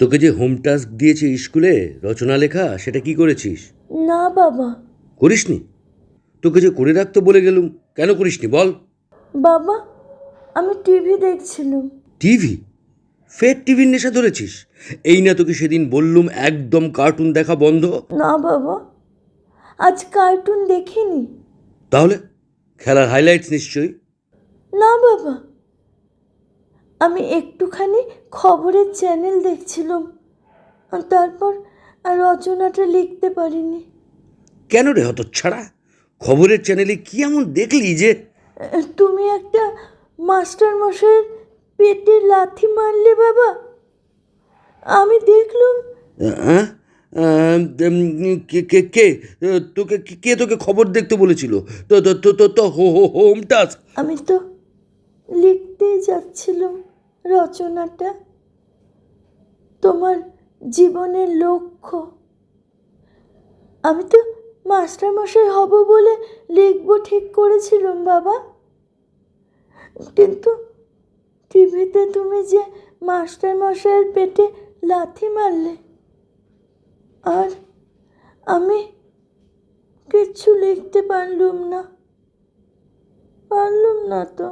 তোকে যে home task দিয়েছে স্কুলে রচনা লেখা সেটা কি করেছিস? না বাবা। করিসনি? তোকে যে করে রাখতে বলে গেলুম কেন করিসনি বল? বাবা আমি টিভি দেখছিলাম। টিভি? ফের টিভির নেশা ধরেছিস? এই না তোকে সেদিন বললুম একদম কার্টুন দেখা বন্ধ। না বাবা আজ কার্টুন দেখিনি। তাহলে খেলার হাইলাইটস নিশ্চয়ই? না বাবা। আমি একটুখানি খবরের চ্যানেল দেখছিলাম। তারপর আর রচনাটা লিখতে পারিনি। কেন রে হত ছাড়া খবরের চ্যানেলে কি এমন দেখলি যে? তুমি একটা মাস্টার মশাইয়ের পেটে লাথি মারলে বাবা। আমি দেখলাম। কে কে তোকে কে তোকে খবর দেখতে বলেছিল? তো তো তো তো তো হো হো হোম টাস্ক। আমি তো লিখতেই যাচ্ছিলাম রচনাটা তোমার জীবনের লক্ষ্য। আমি তো মাস্টারমশাই হব বলে লিখব ঠিক করেছিলাম বাবা। কিন্তু টিভিতে তুমি যে মাস্টারমশাইয়ের পেটে লাথি মারলে, আর আমি কিচ্ছু লিখতে পারলুম না। পারলুম না তো।